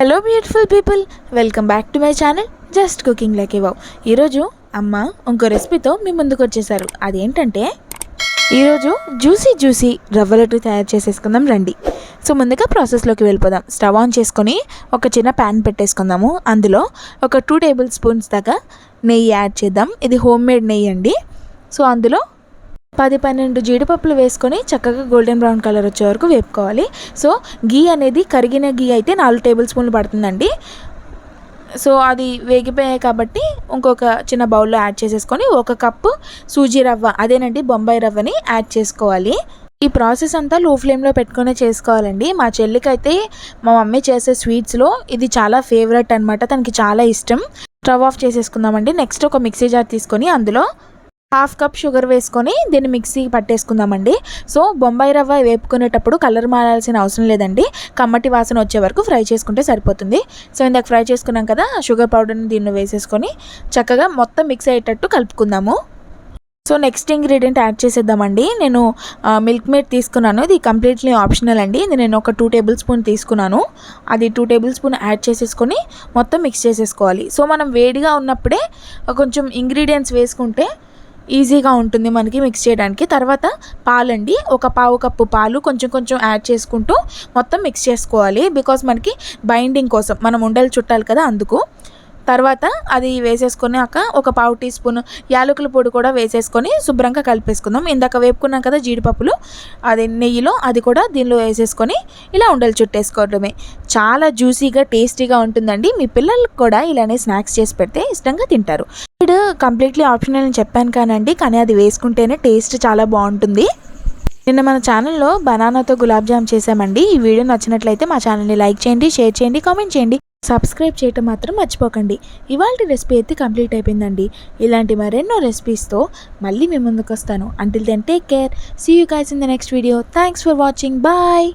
Hello beautiful people welcome back to my channel just cooking like ఇవ్వవు ఈరోజు అమ్మ ఇంకో రెసిపీతో మీ ముందుకు వచ్చేసారు. అదేంటంటే ఈరోజు జ్యూసీ జ్యూసీ రవ్వ లడ్డు తయారు చేసేసుకుందాం రండి. సో ముందుగా ప్రాసెస్లోకి వెళ్ళిపోదాం. స్టవ్ ఆన్ చేసుకొని ఒక చిన్న ప్యాన్ పెట్టేసుకుందాము. అందులో ఒక టూ టేబుల్ స్పూన్స్ దాకా నెయ్యి యాడ్ చేద్దాం. ఇది హోమ్ మేడ్ నెయ్యి అండి. సో అందులో పది పన్నెండు జీడిపప్పులు వేసుకొని చక్కగా గోల్డెన్ బ్రౌన్ కలర్ వచ్చే వరకు వేపుకోవాలి. సో గీ అనేది కరిగిన గీ అయితే నాలుగు టేబుల్ స్పూన్లు పడుతుందండి. సో అది వేగిపోయాయి కాబట్టి ఇంకొక చిన్న బౌల్లో యాడ్ చేసేసుకొని ఒక కప్పు సూజీ రవ్వ అదేనండి బొంబాయి రవ్వని యాడ్ చేసుకోవాలి. ఈ ప్రాసెస్ అంతా లో ఫ్లేమ్లో పెట్టుకునే చేసుకోవాలండి. మా చెల్లికైతే మా మమ్మీ చేసే స్వీట్స్లో ఇది చాలా ఫేవరెట్ అనమాట తనకి చాలా ఇష్టం. స్టవ్ ఆఫ్ చేసేసుకుందామండి. నెక్స్ట్ ఒక మిక్సీ జార్ తీసుకొని అందులో హాఫ్ కప్ షుగర్ వేసుకొని దీన్ని మిక్సీకి పట్టేసుకుందామండి. సో బొంబాయి రవ్వ వేపుకునేటప్పుడు కలర్ మారాల్సిన అవసరం లేదండి. కమ్మటి వాసన వచ్చే వరకు ఫ్రై చేసుకుంటే సరిపోతుంది. సో ఇందాక ఫ్రై చేసుకున్నాం కదా షుగర్ పౌడర్ని దీన్ని వేసేసుకొని చక్కగా మొత్తం మిక్స్ అయ్యేటట్టు కలుపుకుందాము. సో నెక్స్ట్ ఇంగ్రీడియంట్ యాడ్ చేసేద్దామండి. నేను మిల్క్ మేడ్ తీసుకున్నాను. ఇది కంప్లీట్లీ ఆప్షనల్ అండి. ఇది నేను ఒక టూ టేబుల్ స్పూన్ తీసుకున్నాను. అది టూ టేబుల్ స్పూన్ యాడ్ చేసేసుకొని మొత్తం మిక్స్ చేసేసుకోవాలి. సో మనం వేడిగా ఉన్నప్పుడే కొంచెం ఇంగ్రీడియంట్స్ వేసుకుంటే ఈజీగా ఉంటుంది మనకి మిక్స్ చేయడానికి. తర్వాత పాలండి. ఒక పావు కప్పు పాలు కొంచెం కొంచెం యాడ్ చేసుకుంటూ మొత్తం మిక్స్ చేసుకోవాలి. బికాస్ మనకి బైండింగ్ కోసం మనం ఉండలు చుట్టాలి కదా అందుకు. తర్వాత అది వేసేసుకున్నాక ఒక పావు టీ స్పూన్ యాలకుల పొడి కూడా వేసేసుకొని శుభ్రంగా కలిపేసుకుందాం. ఇందాక వేపుకున్నాం కదా జీడిపప్పులు అది నెయ్యిలో అది కూడా దీనిలో వేసేసుకొని ఇలా ఉండలు చుట్టేసుకోవడమే. చాలా జ్యూసీగా టేస్టీగా ఉంటుందండి. మీ పిల్లలకు కూడా ఇలానే స్నాక్స్ చేసి పెడితే ఇష్టంగా తింటారు. ఇది కంప్లీట్లీ ఆప్షనల్ అని చెప్పాను కానండి కానీ అది వేసుకుంటేనే టేస్ట్ చాలా బాగుంటుంది. నిన్న మన ఛానల్లో బనానాతో గులాబ్ జామ్ చేసామండి ఈ వీడియో నచ్చినట్లయితే మా ఛానల్ని లైక్ చేయండి షేర్ చేయండి కామెంట్ చేయండి. సబ్స్క్రైబ్ చేయటం మాత్రం మర్చిపోకండి. ఇవాళ రెసిపీ అయితే కంప్లీట్ అయిపోయిందండి. ఇలాంటి మరెన్నో రెసిపీస్తో మళ్ళీ మీ ముందుకు వస్తాను until then take care see you guys in the next video thanks for watching bye